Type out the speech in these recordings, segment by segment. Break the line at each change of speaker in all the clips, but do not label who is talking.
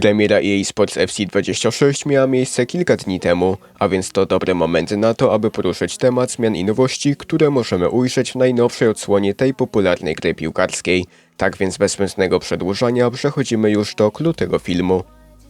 Premiera EA Sports FC 26 miała miejsce kilka dni temu, a więc to dobry moment na to, aby poruszyć temat zmian i nowości, które możemy ujrzeć w najnowszej odsłonie tej popularnej gry piłkarskiej. Tak więc bez zbędnego przedłużania przechodzimy już do clou tego filmu.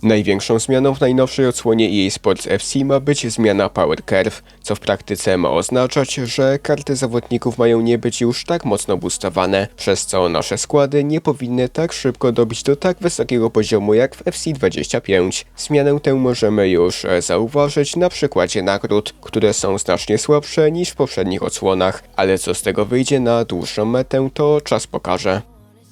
Największą zmianą w najnowszej odsłonie EA Sports FC ma być zmiana Power Curve, co w praktyce ma oznaczać, że karty zawodników mają nie być już tak mocno boostowane, przez co nasze składy nie powinny tak szybko dobić do tak wysokiego poziomu jak w FC25. Zmianę tę możemy już e, zauważyć na przykładzie nagród, które są znacznie słabsze niż w poprzednich odsłonach, ale co z tego wyjdzie na dłuższą metę to czas pokaże.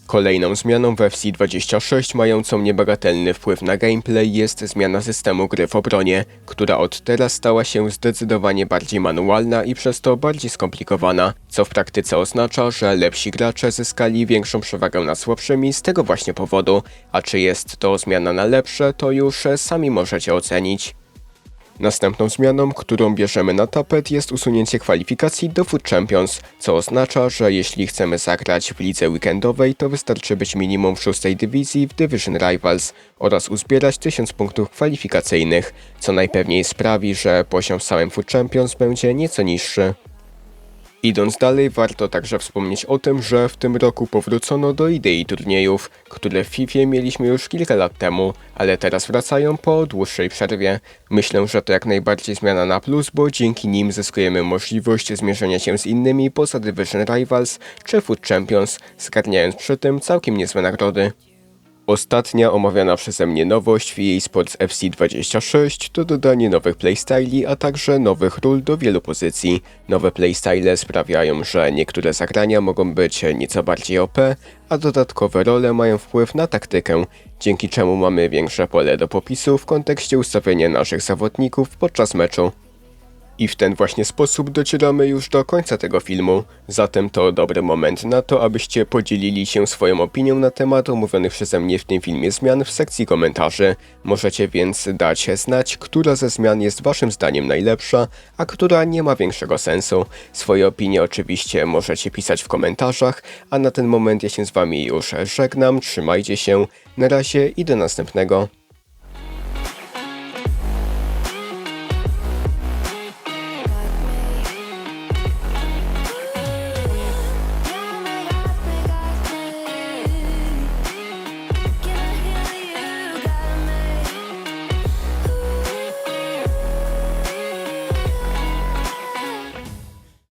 Kolejną zmianą w FC26 mającą niebagatelny wpływ na gameplay jest zmiana systemu gry w obronie, która od teraz stała się zdecydowanie bardziej manualna i przez to bardziej skomplikowana, co w praktyce oznacza, że lepsi gracze zyskali większą przewagę nad słabszymi z tego właśnie powodu, a czy jest to zmiana na lepsze, to już sami możecie ocenić. Następną zmianą, którą bierzemy na tapet jest usunięcie kwalifikacji do Food Champions, co oznacza, że jeśli chcemy zagrać w lidze weekendowej, to wystarczy być minimum w szóstej dywizji w Division Rivals oraz uzbierać 1000 punktów kwalifikacyjnych, co najpewniej sprawi, że poziom w samym Food Champions będzie nieco niższy. Idąc dalej, warto także wspomnieć o tym, że w tym roku powrócono do idei turniejów, które w FIFA mieliśmy już kilka lat temu, ale teraz wracają po dłuższej przerwie. Myślę, że to jak najbardziej zmiana na plus, bo dzięki nim zyskujemy możliwość zmierzenia się z innymi poza Division Rivals czy Food Champions, zgarniając przy tym całkiem niezłe nagrody. Ostatnia omawiana przeze mnie nowość w EA Sports FC26 to dodanie nowych playstyli, a także nowych ról do wielu pozycji. Nowe playstyle sprawiają, że niektóre zagrania mogą być nieco bardziej OP, a dodatkowe role mają wpływ na taktykę, dzięki czemu mamy większe pole do popisu w kontekście ustawienia naszych zawodników podczas meczu. I w ten właśnie sposób docieramy już do końca tego filmu, zatem to dobry moment na to, abyście podzielili się swoją opinią na temat omówionych przeze mnie w tym filmie zmian w sekcji komentarzy. Możecie więc dać znać, która ze zmian jest waszym zdaniem najlepsza, a która nie ma większego sensu. Swoje opinie oczywiście możecie pisać w komentarzach, a na ten moment ja się z wami już żegnam, trzymajcie się, na razie i do następnego.